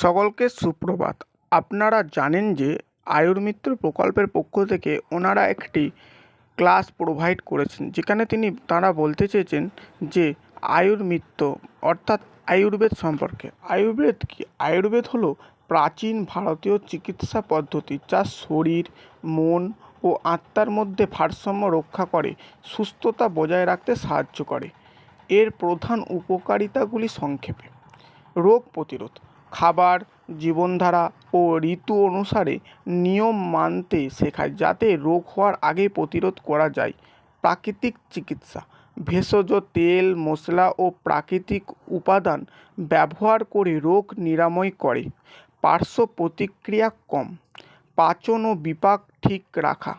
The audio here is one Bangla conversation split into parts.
সকলকে সুপ্রভাত। আপনারা জানেন যে আয়ুর্মিত্র প্রকল্পের পক্ষ থেকে ওনারা একটি ক্লাস প্রোভাইড করেছেন, যেখানে তিনি, তারা বলতে চেয়েছেন যে আয়ুর্মিত্র অর্থাৎ আয়ুর্বেদ সম্পর্কে। আয়ুর্বেদ কি? আয়ুর্বেদ হলো প্রাচীন ভারতীয় চিকিৎসা পদ্ধতি যা শরীর, মন ও আত্মার মধ্যে ভারসাম্য রক্ষা করে, সুস্থতা বজায় রাখতে সাহায্য করে। এর প্রধান উপকারিতাগুলি সংক্ষেপে। রোগ প্রতিরোধ। খাবার, জীবনধারা ও ঋতু অনুসারে নিয়ম মানতে শেখায় যাতে রোগ হওয়ার আগে প্রতিরোধ করা যায়। প্রাকৃতিক চিকিৎসা, ভেষজ তেল, মশলা ও প্রাকৃতিক উপাদান ব্যবহার করে রোগ নিরাময় করে। পার্শ্ব প্রতিক্রিয়া কম, পাচন ও বিপাক ঠিক রাখা।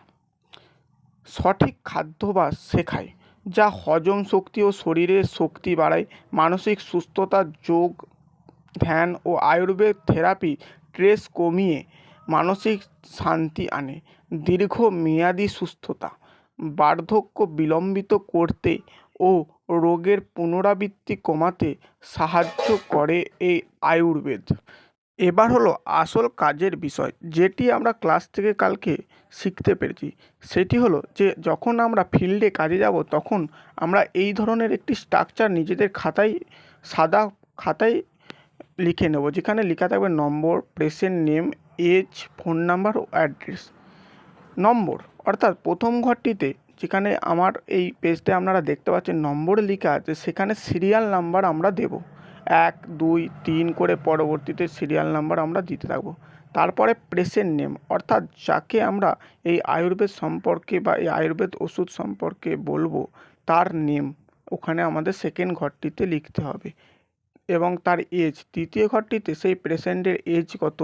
সঠিক খাদ্যাভ্যাস শেখায়, যা হজম শক্তি ও শরীরের শক্তি বাড়ায়, মানসিক সুস্থতা যোগ ধ্যান ও আয়ুর্বেদ থেরাপি স্ট্রেস কমিয়ে মানসিক শান্তি আনে। দীর্ঘমেয়াদী সুস্থতা, বার্ধক্য বিলম্বিত করতে ও রোগের পুনরাবৃত্তি কমাতে সাহায্য করে এই আয়ুর্বেদ। এবার হলো আসল কাজের বিষয়, যেটি আমরা ক্লাস থেকে কালকে শিখতে পেরেছি। সেটি হলো যে, যখন আমরা ফিল্ডে কাজে যাব, তখন আমরা এই ধরনের একটি স্ট্রাকচার নিজেদের খাতায়, সাদা খাতায় লিখে নেব, যেখানে লেখা থাকবে number patient name age phone number ও অ্যাড্রেস নম্বর, অর্থাৎ প্রথম ঘরটিতে যেখানে আমার এই পেজটা আপনারা দেখতে পাচ্ছেন, নম্বর লেখা আছে, সেখানে সিরিয়াল নাম্বার আমরা দেব। এক, দুই, তিন করে পরবর্তীতে সিরিয়াল নাম্বার আমরা দিতে থাকব। তারপরে পেশেন্ট নেম অর্থাৎ যাকে আমরা এই আয়ুর্বেদ সম্পর্কে বা এই আয়ুর্বেদ ওষুধ সম্পর্কে বলব, তার নেম ওখানে আমাদের সেকেন্ড ঘরটিতে লিখতে হবে। এবং তার এজ তৃতীয় ঘরটিতে সেই পেশেন্টের এজ কত,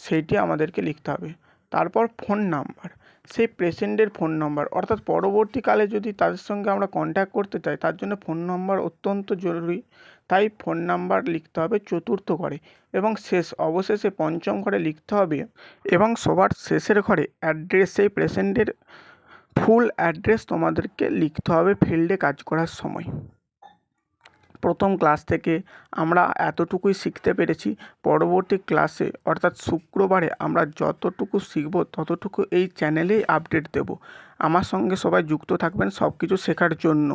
সেইটি আমাদেরকে লিখতে হবে। তারপর ফোন নাম্বার সেই পেশেন্টের ফোন নাম্বার অর্থাৎ পরবর্তীকালে যদি তাদের সঙ্গে আমরা কন্ট্যাক্ট করতে চাই, তার জন্য ফোন নাম্বার অত্যন্ত জরুরি। তাই ফোন নাম্বার লিখতে হবে চতুর্থ ঘরে এবং শেষ, অবশেষে পঞ্চম ঘরে লিখতে হবে এবং সবার শেষের ঘরে অ্যাড্রেস সেই পেশেন্টের ফুল অ্যাড্রেস তোমাদেরকে লিখতে হবে ফিল্ডে কাজ করার সময়। প্রথম ক্লাস থেকে আমরা এতটুকুই শিখতে পেরেছি। পরবর্তী ক্লাসে, অর্থাৎ শুক্রবারে আমরা যতটুকু শিখব, ততটুকু এই চ্যানেলেই আপডেট দেব। আমার সঙ্গে সবাই যুক্ত থাকবেন সব কিছু শেখার জন্য।